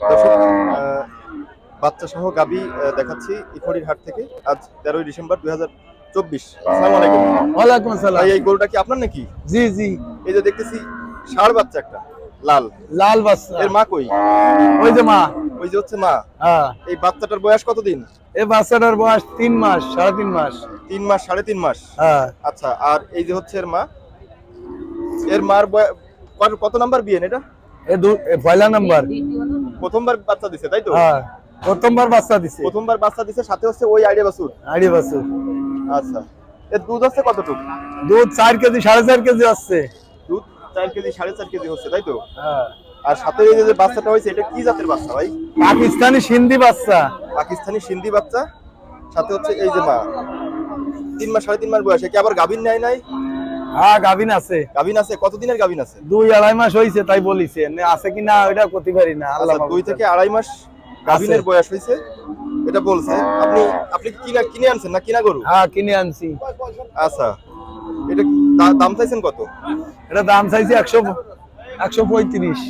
দর্শক বাচ্চা সহ গাবি দেখাচ্ছি ইফড়ির হাট থেকে। আজ তেরোই ডিসেম্বর দুই হাজার চব্বিশ। আলাইকুম। ওয়ালাইকুম আসসালাম। এই গরুটা কি আপনার নাকি? জি জি। এই যে দেখতেছি ষাড় বাচ্চা একটা লাল। লাল বাচ্চা। এর মা কই? ওই যে মা। ওই যে হচ্ছে মা। হ্যাঁ। এই বাচ্চাটার বয়স কতদিন? এই বাচ্চাটার বয়স তিন মাস সাড়ে তিন মাস। তিন মাস সাড়ে তিন মাস? হ্যাঁ। আচ্ছা আর এই যে হচ্ছে এর মা এর মার বয়- কত- নাম্বার বিয়েন এটা এ দু এ পয়লা নাম্বার। প্রথমবার বাচ্চা দিছে তাই তো? হ্যাঁ প্রথমবার বাচ্চা দিছে। প্রথমবার বাচ্চা দিছে সাথে হচ্ছে ওই আইডিয়া বাসুর আড়ি বাছুর। আচ্ছা এর দুধ হচ্ছে কতটুকু? দুধ চার কেজি সাড়ে চার কেজি আসছে। দুধ চার কেজি সাড়ে চার কেজি হচ্ছে তাই তো? হ্যাঁ। আর সাথে এই যে বাচ্চাটা হয়েছে এটা কি জাতের বাচ্চা ভাই? পাকিস্তানি সিন্ধি বাচ্চা। পাকিস্তানি সিন্ধি বাচ্চা। সাথে হচ্ছে এই যে মা। তিন মাস সাড়ে তিন মাস বয়সে কি আবার গাভিন নেয় নাই? হ্যাঁ গাভিন আছে। গাভিন আছে? কতদিনের গাভিন আছে? দুই আড়াই মাস হয়েছে তাই বলিছে। আছে কি না ওইটা করতে পারি না আল্লাহ আচ্ছা দুই থেকে আড়াই মাস গাভিনের বয়স হয়েছে এটা বলছে। আপনি আপনি কিনা কিনে আনছেন না কিনা গরু? হ্যাঁ কিনে আনছি। আচ্ছা এটা দাম চাইছেন কত? এটা দাম চাইছি একশো একশো পঁয়ত্রিশ।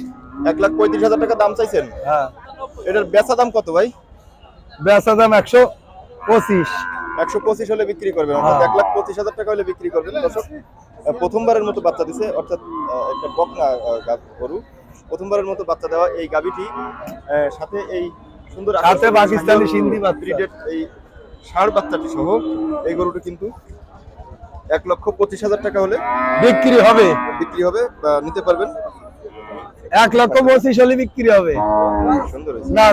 এক লাখ পঁয়ত্রিশ হাজার টাকা দাম চাইছেন? হ্যাঁ। এটার বেচা দাম কত ভাই? বেচা দাম একশো পঁচিশ। একশো পঁচিশ হলে বিক্রি করবেন অর্থাৎ এক লাখ পঁচিশ হাজার টাকা হলে বিক্রি করবেন। দর্শক প্রথমবারের মতো বাচ্চা দিছে অর্থাৎ একটা বকনা গরু। প্রথমবারের মতো বাচ্চা দেওয়া এই গাবিটি সাথে এই সুন্দর সাথে পাকিস্তানি সিন্ধি বাচ্চা। এই ষাড় বাচ্চাটি সহ এই গরুটি কিন্তু এক লক্ষ পঁচিশ হাজার টাকা হলে বিক্রি হবে। বিক্রি হবে নিতে পারবেন। এক লক্ষ পঁচিশ হলে বিক্রি হবে। সুন্দর না